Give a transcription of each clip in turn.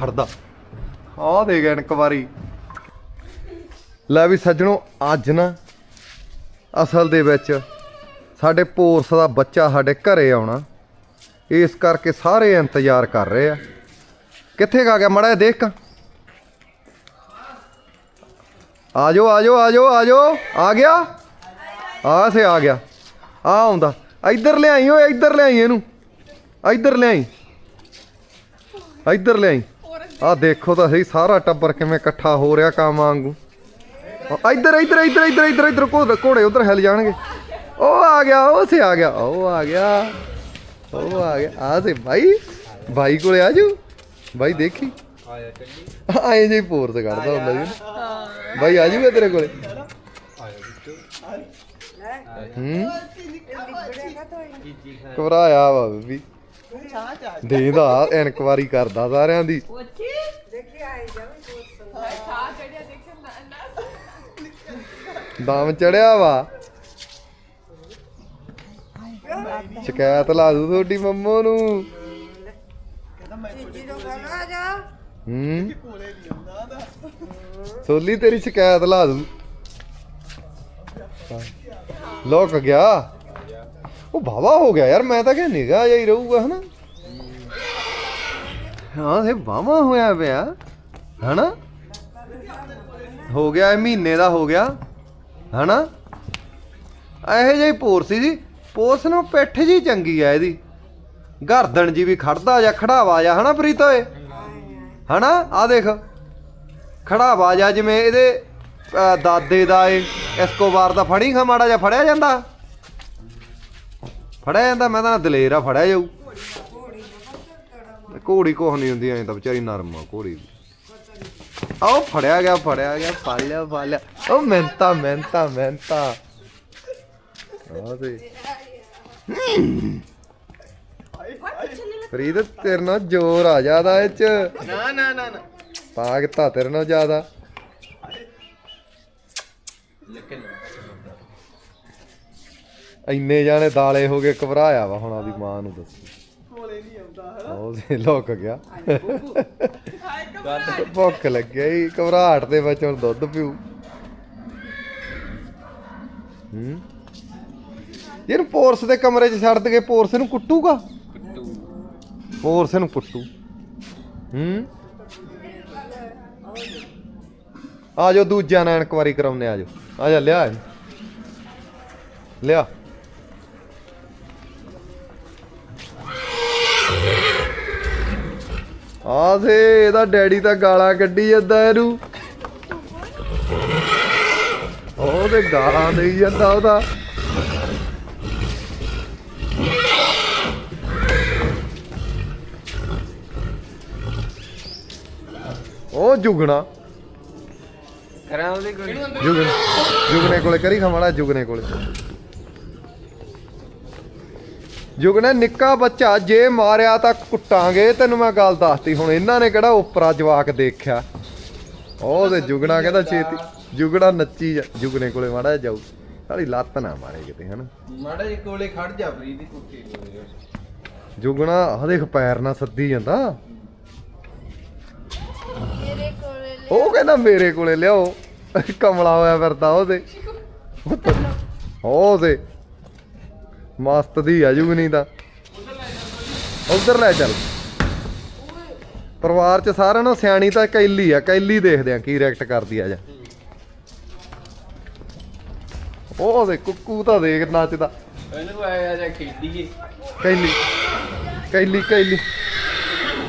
ਖੜਦਾ ਆ ਦੇ ਗਿਆ ਇੱਕ ਵਾਰੀ ਲੈ ਵੀ ਸੱਜਣੋ, ਅੱਜ ਨਾ ਅਸਲ ਦੇ ਵਿੱਚ ਸਾਡੇ ਪੋਰਸ ਦਾ ਬੱਚਾ ਸਾਡੇ ਘਰੇ ਆਉਣਾ। ਇਸ ਕਰਕੇ ਸਾਰੇ ਇੰਤਜ਼ਾਰ ਕਰ ਰਹੇ ਆ। ਕਿੱਥੇ ਗਾ ਗਿਆ ਮੜਾ ਦੇਖ ਕਾ? ਆਜੋ ਆਜੋ ਆਜੋ ਆਜੋ। ਆ ਗਿਆ? ਆ ਸੇ ਆ ਗਿਆ। ਆ ਆਉਂਦਾ। ਇੱਧਰ ਲਿਆਈ ਓਏ, ਇੱਧਰ ਲਿਆਈ ਇਹਨੂੰ। ਇੱਧਰ ਲਿਆਈ। ਇੱਧਰ ਲਿਆਈ। ਆ ਦੇਖੋ ਤਾਂ ਸਹੀ ਸਾਰਾ ਟੱਬਰ ਕਿਵੇਂ ਇਕੱਠਾ ਹੋ ਰਿਹਾ ਕੰਮ ਵਾਂਗੂ। ਇੱਧਰ ਇੱਧਰ ਇੱਧਰ ਇੱਧਰ ਇੱਧਰ ਇੱਧਰ ਘੋੜੇ ਉਧਰ ਹਿਲ ਜਾਣਗੇ। ਉਹ ਆ ਗਿਆ ਉਹ ਸੇ ਆ ਗਿਆ ਉਹ ਆ ਗਿਆ ਉਹ ਆ ਗਿਆ। ਆ ਸੇ ਭਾਈ ਭਾਈ ਕੋਲੇ ਆ ਜੂ ਭਾਈ ਦੇਖੀ। ਆਇਆ ਚੱਲੀ ਆਏ ਜੇ ਪੋਰਸ ਕੱਢਦਾ ਹੁੰਦਾ ਜੀ। ਭਾਈ ਆ ਜੂਗਾ ਤੇਰੇ ਕੋਲੇ। ਹੂੰ। ਘਬਰਾਇਆ ਵਾ ਬੀਬੀ। ਦੇਦਾ ਇਨਕੁਆਰੀ ਕਰਦਾ ਸਾਰਿਆਂ ਦੀ। ਦਮ ਚੜਿਆ ਵਾ। ਸ਼ਿਕਾਇਤ ਲਾ ਦੂ ਤੁਹਾਡੀ ਮੰਮੋ ਨੂੰ। ਹੂੰ। ਸੋਲੀ ਤੇਰੀ ਸ਼ਿਕਾਇਤ ਲਾ ਦੂ। ਲੋਕ ਗਿਆ। ਉਹ ਬਾਵਾ ਹੋ ਗਿਆ ਯਾਰ, ਮੈਂ ਤਾਂ ਕਿ ਨਿਗਾ ਜਾਈ ਰਹੂਗਾ, ਹਨਾ? ਹਾਂ, ਇਹ ਬਾਵਾ ਹੋਇਆ ਪਿਆ, ਹਨਾ? ਹੋ ਗਿਆ ਇਹ ਮਹੀਨੇ ਦਾ ਹੋ ਗਿਆ। ਹਨਾ? ਇਹੋ ਜਿਹੀ ਪੋਰਸੀ ਜੀ। ਪੋਰਸ ਨੂੰ ਪਿੱਠ ਜੀ ਚੰਗੀ ਆ ਇਹਦੀ। ਗਰਦਨ ਜੀ ਵੀ ਖੜਦਾ ਜਾਂ ਖੜਾਵਾ ਜਾਂ, ਹਨਾ ਪ੍ਰੀਤ ਓਏ? ਹਨਾ? ਆ ਦੇਖ। ਖੜਾਵਾ ਜਾਂ ਜਿਵੇਂ ਇਹਦੇ ਦਾਦੇ ਦਾ ਏ ਐਸਕੋਬਾਰ ਦਾ ਫੜੀ ਖਾ ਮਾੜਾ ਜਾਂ ਫੜਿਆ ਜਾਂਦਾ? ਫੜਿਆ ਜਾਂਦਾ? ਮੈਂ ਤਾਂ ਦਲੇਰ ਆ, ਫੜਿਆ ਜਾਊ। ਘੋੜੀ ਕੋਹ ਨਹੀਂ ਹੁੰਦੀ, ਐਂ ਤਾਂ ਵਿਚਾਰੀ ਨਰਮ ਆ ਘੋੜੀ ਵੀ ਆਓ ਫੜਿਆ ਗਿਆ ਫੜਿਆ ਗਿਆ ਫੜ ਲਿਆ ਫੜ ਲਿਆ ਉਹ ਮਿਹਨਤਾਂ ਮਿਹਨਤਾਂ ਮਿਹਨਤਾਂ ਆ ਤੇ। ਫਰੀਦ ਤੇਰੇ ਨਾਲ ਜ਼ੋਰ ਆ ਜ਼ਿਆਦਾ ਇਹ ਚ। ਨਾ ਨਾ ਨਾ ਨਾ। ਤਾਕਤ ਤੇਰੇ ਨਾਲ ਜ਼ਿਆਦਾ। ਇੰਨੇ ਜਾਣੇ ਦਾਲੇ ਹੋ ਗਏ ਘਬਰਾਇਆ ਵਾ ਹੁਣ ਆਦੀ ਮਾਂ ਨੂੰ ਦੱਸੋ। ਕੋਲੇ ਨਹੀਂ ਆਉਂਦਾ ਉਹ ਤੇ ਲੁੱਕ ਗਿਆ। ਭੁੱਖ ਲੱਗਿਆ ਘਬਰਾਹਟ ਦੇ ਵਿੱਚ ਹੁਣ ਦੁੱਧ ਪੀਊ। ਹੂੰ। ਇਹਨੂੰ ਪੋਰਸ ਦੇ ਕਮਰੇ 'ਚ ਛੱਡ ਦੇ ਪੋਰਸ ਨੂੰ ਕੁੱਟੂਗਾ? ਕੁੱਟੂ ਪੋਰਸ ਨੂੰ ਕੁੱਟੂ। ਹੂੰ। ਆ ਜਾਓ ਦੂਜਿਆਂ ਨਾਲ ਇਨਕੁਆਰੀ ਕਰਾਉਣੇ ਆ ਜਾਓ। ਆ ਜਾ, ਲਿਆ ਲਿਆ। ਆ ਸੇ ਇਹਦਾ ਡੈਡੀ ਤਾਂ ਗਾਲਾਂ ਕੱਢੀ ਜਾਂਦਾ ਇਹਨੂੰ। ਉਹ ਤੇ ਗਾਲਾਂ ਦੇਈ ਜਾਂਦਾ ਉਹਦਾ। ਉਹ ਜੁਗਣਾ। ਕਰਾਂ ਉਹਦੇ ਜੁਗਨ ਜੁਗਨੇ ਕੋਲੇ ਕਰੀ ਖਮਾੜਾ ਜੁਗਨੇ ਕੋਲੇ। ਜੁਗਨੇ ਨਿੱਕਾ ਬੱਚਾ ਜੇ ਮਾਰਿਆ ਤਾਂ ਕੁੱਟਾਂਗੇ। ਤੈਨੂੰ ਮੈਂ ਗੱਲ ਦੱਸਤੀ ਹੁਣ ਇਹਨਾਂ ਨੇ ਕਿਹੜਾ ਉਪਰਾ ਜਵਾਕ ਦੇਖਿਆ? ਉਹ ਤੇ ਜੁਗਣਾ ਕਹਿੰਦਾ ਛੇਤੀ ਜੁਗਣਾ ਨੱਚੀ ਜਾ- ਜੁਗਨੇ ਕੋਲੇ ਮਾੜਾ ਜਾਊ। ਸਾਲੀ ਲੱਤ ਨਾ ਮਾਰੇ ਕਿਤੇ ਹਨਾ? ਮਾੜਾ ਜਿਹਾ ਕੋਲੇ ਖੜ ਜਾ ਫਰੀ ਦੀ ਕੁੱਤੀ ਕੋਲੇ ਜੁਗਣਾ ਆਹ ਦੇਖ ਪੈਰ ਨਾਲ ਸੱਦੀ ਜਾਂਦਾ। ਮੇਰੇ ਕੋਲੇ ਉਹ ਕਹਿੰਦਾ ਮੇਰੇ ਕੋਲੇ ਲਿਆਓ। ਕਮਲਾ ਹੋਇਆ ਫਿਰਦਾ ਉਹਦੇ। ਉਹਦੇ। ਮਸਤ ਦੀ ਆ ਜੁਗਨੀ ਦਾ। ਉਧਰ ਲੈ ਚੱਲ। ਪਰਿਵਾਰ ਚ ਸਾਰਿਆਂ ਨੂੰ ਸਿਆਣੀ ਤਾਂ ਕੈਲੀ ਆ। ਕੈਲੀ ਦੇਖਦੇ ਆ ਕੀ ਰਿਐਕਟ ਕਰਦੀ ਆ ਜਾ। ਉਹ ਦੇ ਕੁੱਕੂ ਤਾਂ ਦੇਖ ਨੱਚਦਾ। ਇਹਨੂੰ ਆਇਆ ਜਾਂ ਖੇਡੀਏ ਕੈਲੀ ਕੈਲੀ ਕੈਲੀ।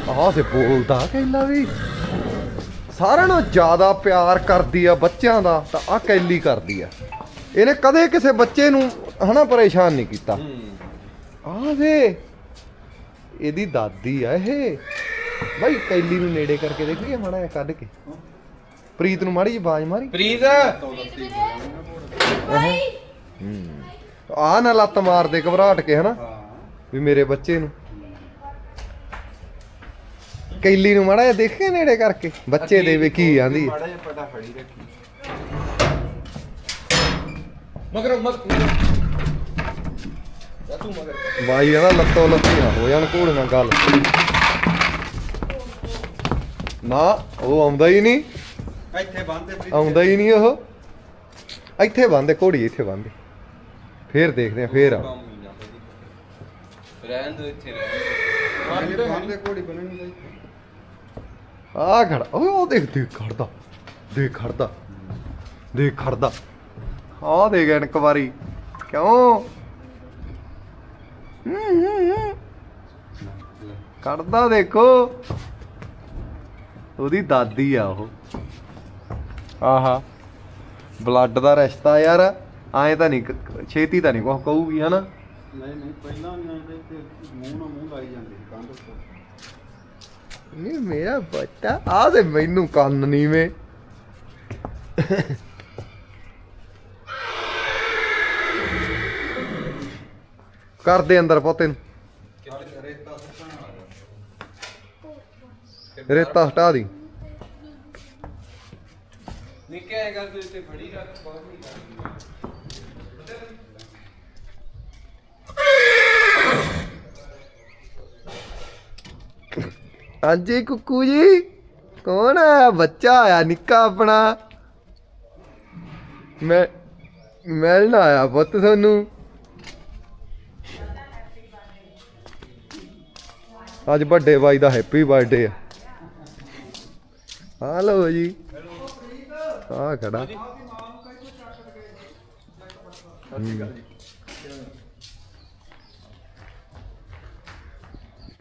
ਆਹ ਤੇ ਬੋਲਦਾ ਕੈਲਾ ਵੀ। ਸਾਰਿਆਂ ਨੂੰ ਜ਼ਿਆਦਾ ਪਿਆਰ ਕਰਦੀ ਆ ਬੱਚਿਆਂ ਦਾ ਤਾਂ ਆ ਕੈਲੀ ਕਰਦੀ ਆ। ਇਹਨੇ ਕਦੇ ਕਿਸੇ ਬੱਚੇ ਨੂੰ ਹਨਾ ਪਰੇਸ਼ਾਨ ਨਹੀਂ ਕੀਤਾ। ਆ ਦੇ ਇਹਦੀ ਦਾਦੀ ਆ ਇਹ। ਬਾਈ ਕੈਲੀ ਨੂੰ ਨੇੜੇ ਕਰਕੇ ਦੇਖੀਏ ਮਾੜਾ ਜਿਹਾ ਕੱਢ ਕੇ। ਪ੍ਰੀਤ ਨੂੰ ਮਾੜੀ ਜਿਹੀ ਆਵਾਜ਼ ਮਾਰੀ। ਪ੍ਰੀਤ? ਆ ਨਾ ਲੱਤ ਮਾਰ ਦੇ ਘਬਰਾਹਟ ਕੇ ਹਨਾ। ਵੀ ਮੇਰੇ ਬੱਚੇ ਨੂੰ। ਕੈਲੀ ਨੂੰ ਮਾੜਾ ਜਿਹਾ ਦੇਖੇ ਨੇੜੇ ਕਰਕੇ। ਬੱਚੇ ਦੇ ਵੀ ਕੀ ਆਂਦੀ। ਮਾੜਾ ਜਿਹਾ ਪਟਾ ਫੜੀ ਰੱਖੀ। ਮਗਰ ਮਗਰ। ਤੂੰ ਮਗਰ ਬਾਈ ਕਹਿੰਦਾ ਲੱਤੋਂ ਲੱਤੀ ਨਾ ਹੋ ਜਾਣ ਘੋੜੀਆਂ ਗੱਲ। ਨਾ ਉਹ ਆਉਂਦਾ ਹੀ ਨਹੀਂ। ਇੱਥੇ ਬੰਦੇ ਆਉਂਦਾ ਹੀ ਨਹੀਂ ਉਹ। ਇੱਥੇ ਬੰਦੇ ਘੋੜੀ ਇੱਥੇ ਬੰਦੇ ਫੇਰ ਦੇਖਦੇ ਆ ਫੇਰ ਆ। ਰਹਿਣ ਦੋ ਇੱਥੇ ਰਹਿਣ ਦਿਓ। ਬੰਦੇ ਕੋੜੀ ਬਣਨੀ ਚਾਹੀਦੀ ਆ ਖੜਾ ਓਏ ਉਹ ਦੇਖ ਦੇਖ ਖੜਦਾ। ਦੇਖ ਖੜਦਾ। ਦੇਖ ਖੜਦਾ। ਆ ਦੇਖ ਇੱਕ ਵਾਰੀ। ਕਿਉਂ? ਖੜਦਾ ਦੇਖੋ। ਉਹਦੀ ਦਾਦੀ ਆ ਉਹ। ਆਹਾ ਬਲੱਡ ਦਾ ਰਿਸ਼ਤਾ ਯਾਰ ਐਂ ਤਾਂ ਨਹੀਂ ਛੇਤੀ ਤਾਂ ਨਹੀਂ ਕੁਛ ਕਹੂਗੀ ਹਨਾ? ਨਹੀਂ ਨਹੀਂ ਪਹਿਲਾਂ ਨਹੀਂ ਆਉਂਦੇ ਤੇ ਮੂੰਹ ਨਾਲ ਮੂੰਹ ਲਾਈ ਜਾਂਦੇ ਕੰਧ ਉੱਤੇ। ਨਹੀਂ ਮੇਰਾ ਬੱਚਾ ਆ ਤੇ ਮੈਨੂੰ ਕੰਨ ਨਹੀਂ ਵੇ ਕਰ ਦੇ ਅੰਦਰ ਪੋਤੇ ਨੂੰ ਰੇਤਾ ਹਟਾ ਦੀ। ਨਿੱਕੇ ਹੈਗਾ ਤੂੰ ਇੱਥੇ ਫੜੀ ਰੱਖ ਬਹੁਤ ਨਹੀਂ ਕਰਦੀ ਹਾਂਜੀ ਕੁੱਕੂ ਜੀ ਕੌਣ ਆਇਆ ਬੱਚਾ ਆਇਆ ਨਿੱਕਾ ਆਪਣਾ। ਮੈਂ ਮਿਲਣ ਆਇਆ ਪੁੱਤ ਤੁਹਾਨੂੰ। ਅੱਜ ਵੱਡੇ ਬਾਈ ਦਾ ਹੈਪੀ ਬਰਥਡੇ ਆ। ਹਾਲੋ ਜੀ। ਆ ਖੜਾ। ਹੂੰ।